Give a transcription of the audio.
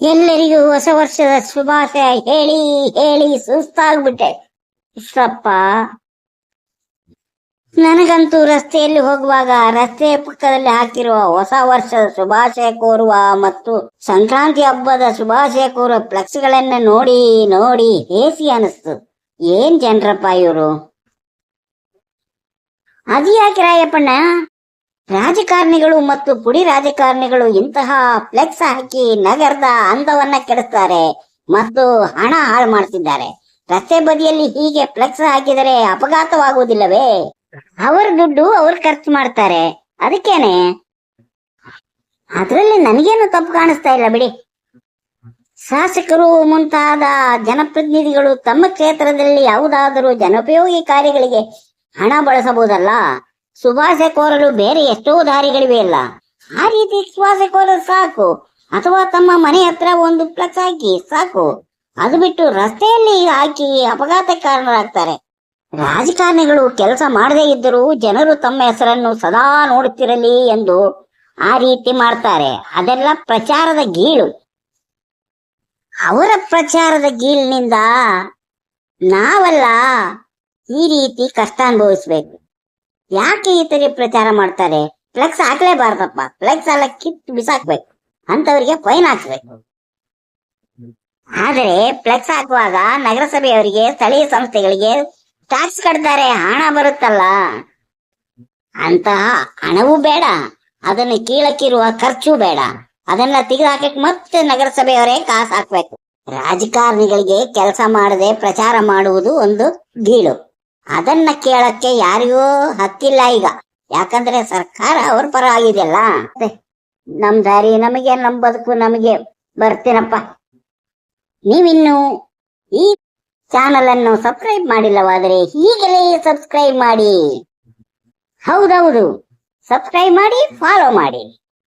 ಎಲ್ಲರಿಗೂ ಹೊಸ ವರ್ಷದ ಶುಭಾಶಯ ಹೇಳಿ ಹೇಳಿ, ಸುಸ್ತಾಗ್ಬಿಟ್ಟೆ. ಇಷ್ಟಪ್ಪ ನನಗಂತೂ ರಸ್ತೆಯಲ್ಲಿ ಹೋಗುವಾಗ ರಸ್ತೆಯ ಪಕ್ಕದಲ್ಲಿ ಹಾಕಿರುವ ಹೊಸ ವರ್ಷದ ಶುಭಾಶಯ ಕೋರುವ ಮತ್ತು ಸಂಕ್ರಾಂತಿ ಹಬ್ಬದ ಶುಭಾಶಯ ಕೋರುವ ಫ್ಲೆಕ್ಸ್ಗಳನ್ನ ನೋಡಿ ನೋಡಿ ಹೇಸಿ ಅನಿಸ್ತು. ಏನ್ ಜನರಪ್ಪ ಇವರು? ಅದು ಯಾಕೆ ರಾಯಪ್ಪಣ್ಣ? ರಾಜಕಾರಣಿಗಳು ಮತ್ತು ಪುಡಿ ರಾಜಕಾರಣಿಗಳು ಇಂತಹ ಫ್ಲೆಕ್ಸ್ ಹಾಕಿ ನಗರದ ಅಂದವನ್ನ ಕೆಡಿಸ್ತಾರೆ ಮತ್ತು ಹಣ ಹಾಳು ಮಾಡ್ತಿದ್ದಾರೆ. ರಸ್ತೆ ಬದಿಯಲ್ಲಿ ಹೀಗೆ ಫ್ಲೆಕ್ಸ್ ಹಾಕಿದರೆ ಅಪಘಾತವಾಗುವುದಿಲ್ಲವೇ? ಅವರ ದುಡ್ಡು ಅವ್ರು ಖರ್ಚು ಮಾಡ್ತಾರೆ. ಅದಕ್ಕೇನೆ? ಅದರಲ್ಲಿ ನನಗೇನು ತಪ್ಪು ಕಾಣಿಸ್ತಾ ಇಲ್ಲ ಬಿಡಿ. ಶಾಸಕರು ಮುಂತಾದ ಜನಪ್ರತಿನಿಧಿಗಳು ತಮ್ಮ ಕ್ಷೇತ್ರದಲ್ಲಿ ಯಾವುದಾದರೂ ಜನೋಪಯೋಗಿ ಕಾರ್ಯಗಳಿಗೆ ಹಣ ಬಳಸಬಹುದಲ್ಲ? ಶುಭಾಶಯ ಕೋರಲು ಬೇರೆ ಎಷ್ಟೋ ದಾರಿಗಳಿವೆ ಅಲ್ಲ. ಆ ರೀತಿ ಕೋರಲು ಸಾಕು. ಅಥವಾ ತಮ್ಮ ಮನೆ ಹತ್ರ ಒಂದು ಪ್ಲಸ್ ಹಾಕಿ ಸಾಕು. ಅದು ಬಿಟ್ಟು ರಸ್ತೆಯಲ್ಲಿ ಹಾಕಿ ಅಪಘಾತಕ್ಕೆ ಕಾರಣರಾಗ್ತಾರೆ ರಾಜಕಾರಣಿಗಳು ಕೆಲಸ ಮಾಡದೇ ಇದ್ದರೂ ಜನರು ತಮ್ಮ ಹೆಸರನ್ನು ಸದಾ ನೋಡುತ್ತಿರಲಿ ಎಂದು ಆ ರೀತಿ ಮಾಡ್ತಾರೆ. ಅದೆಲ್ಲ ಪ್ರಚಾರದ ಗೀಳು. ಅವರ ಪ್ರಚಾರದ ಗೀಳಿನಿಂದ ನಾವೆಲ್ಲ ಈ ರೀತಿ ಕಷ್ಟ ಅನುಭವಿಸ್ಬೇಕು. ಯಾಕೆ ಈ ತರ ಪ್ರಚಾರ ಮಾಡ್ತಾರೆ? ಫ್ಲೆಕ್ಸ್ ಹಾಕ್ಲೇಬಾರ್ದಪ್ಪ. ಫ್ಲೆಕ್ಸ್ ಎಲ್ಲ ಕಿತ್ ಬಿಸಾಕ್ಬೇಕು. ಅಂತವರಿಗೆ ಫೈನ್ ಹಾಕ್ಬೇಕು. ಆದರೆ ಫ್ಲೆಕ್ಸ್ ಹಾಕುವಾಗ ನಗರಸಭೆಯವರಿಗೆ, ಸ್ಥಳೀಯ ಸಂಸ್ಥೆಗಳಿಗೆ ಟ್ಯಾಕ್ಸ್ ಕಟ್ತಾರೆ. ಹಣ ಬರುತ್ತಲ್ಲ. ಅಂತಹ ಹಣವೂ ಬೇಡ. ಅದನ್ನು ಕೀಳಕ್ಕಿರುವ ಖರ್ಚು ಬೇಡ. ಅದನ್ನ ತೆಗೆದು ಮತ್ತೆ ನಗರಸಭೆಯವರೇ ಕಾಸು ಹಾಕ್ಬೇಕು. ರಾಜಕಾರಣಿಗಳಿಗೆ ಕೆಲಸ ಮಾಡದೆ ಪ್ರಚಾರ ಮಾಡುವುದು ಒಂದು ಗೀಳು. ಅದನ್ನ ಕೇಳಕ್ಕೆ ಯಾರಿಗೂ ಹತ್ತಿಲ್ಲ ಈಗ. ಯಾಕಂದ್ರೆ ಸರ್ಕಾರ ಅವ್ರ ಪರ ಆಗಿದೆಯಲ್ಲ. ನಮ್ ದಾರಿ ನಮಗೆ, ನಮ್ ಬದುಕು ನಮಗೆ. ಬರ್ತೀನಪ್ಪ. ನೀವಿನ್ನು ಈ ಚಾನಲ್ ಅನ್ನು ಸಬ್ಸ್ಕ್ರೈಬ್ ಮಾಡಿಲ್ಲವಾದರೆ ಈಗಲೇ ಸಬ್ಸ್ಕ್ರೈಬ್ ಮಾಡಿ. ಹೌದೌದು. ಸಬ್ಸ್ಕ್ರೈಬ್ ಮಾಡಿ ಫಾಲೋ ಮಾಡಿ.